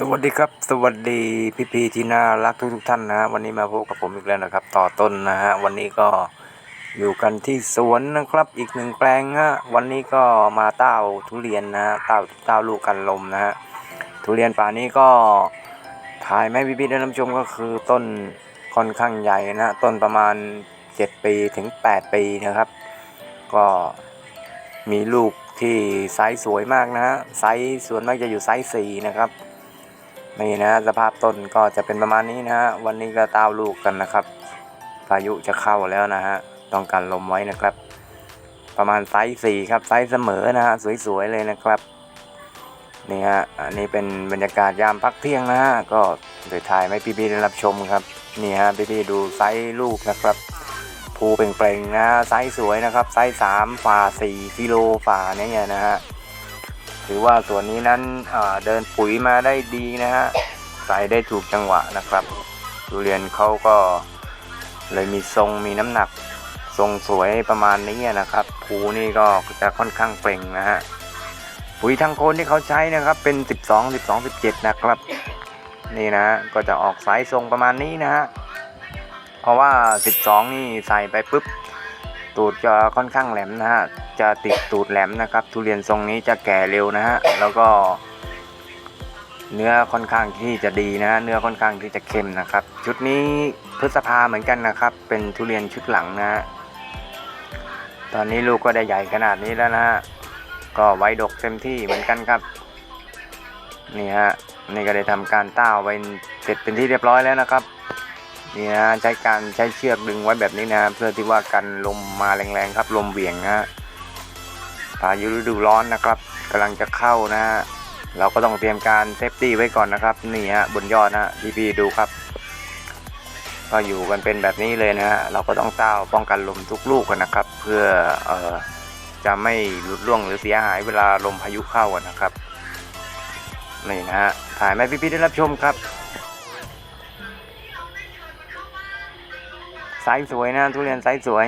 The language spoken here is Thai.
สวัสดีครับ สวัสดีพี่พีที่น่ารักทุกทุกท่านนะฮะวันนี้มาพบกับผมอีกแล้วนะครับ ต่อต้นนะฮะวันนี้ก็อยู่กันที่สวนนะครับอีกหนึ่งแปลงฮะวันนี้ก็มาเต้าทุเรียนนะเต้าเต้าลูกกันลมนะฮะทุเรียนป่านี้ก็ถ่ายไม่พี่พีได้น้ำชมก็คือต้นค่อนข้างใหญ่นะต้นประมาณ 7 ปีถึง 8 ปีนะครับ ก็มีลูกที่ไซส์สวยมากนะฮะไซส์ส่วนมากจะอยู่ไซส์4นะครับ นี่นะสภาพต้นก็จะเป็นประมาณนี้นะฮะวันนี้ก็ตาวลูกกันนะครับ พายุจะเข้าแล้วนะฮะต้องการลมไว้นะครับ ประมาณไซส์สี่ครับไซส์เสมอนะฮะสวยๆเลยนะครับนี่ฮะอันนี้เป็นบรรยากาศยามพักเที่ยงนะฮะก็เดี๋ยวถ่ายให้พี่ๆได้รับชมครับนี่ฮะพี่ๆดูไซส์ลูกนะครับภูเปล่งๆนะฮะไซส์สวยนะครับไซส์สามฝ่าสี่กิโลฝ่าเนี่ยนะฮะ ถือว่าส่วนนี้นั้นเดินปุ๋ยมาได้ดีนะฮะใส่ได้ถูกจังหวะนะครับ ทุเรียนเขาก็เลยมีทรงมีน้ำหนัก ทรงสวยประมาณนี้นะครับภูนี่ก็จะค่อนข้างเปล่งนะฮะปุ๋ยทางโคนที่เขาใช้นะครับเป็น 12 12 17 นะครับ นี่นะก็จะออกสายทรงประมาณนี้นะฮะเพราะว่า 12 นี่ใส่ไปปุ๊บ ตูดจะค่อนข้างแหลมนะฮะ จะติดตูดแหลมนะครับ ทุเรียนทรงนี้จะแก่เร็วนะฮะ แล้วก็ เนื้อค่อนข้างที่จะดีนะฮะ เนื้อค่อนข้างที่จะเค็มนะครับ ชุดนี้พฤษภาเหมือนกันนะครับ เป็นทุเรียนชุดหลังนะฮะ ตอนนี้ลูกก็ได้ใหญ่ขนาดนี้แล้วนะฮะ ก็ไว้ดกเต็มที่เหมือนกันครับ นี่ฮะ นี่ก็ได้ทำการต้าวไปเสร็จเป็นที่เรียบร้อยแล้วนะครับ นี่นะใช้การใช้เชือกดึงไว้แบบนี้นะเพื่อที่ว่ากันลมมาแรงๆครับ ลมเหวี่ยงนะฮะพายุฤดูร้อนนะครับกำลังจะเข้านะฮะเราก็ต้องเตรียมการเซฟตี้ไว้ก่อนนะครับนี่ฮะบนยอดนะฮะพี่ๆดูครับ ก็อยู่กันเป็นแบบนี้เลยนะฮะเราก็ต้องเต้าป้องกันลมทุกลูกกันนะครับ เพื่อเอ่อจะไม่หลุดร่วงหรือเสียหายเวลาลมพายุเข้าอะนะครับนี่นะฮะถ่ายไหมพี่ๆได้รับชมครับ ไซส์สวยนะทุเรียนไซส์สวย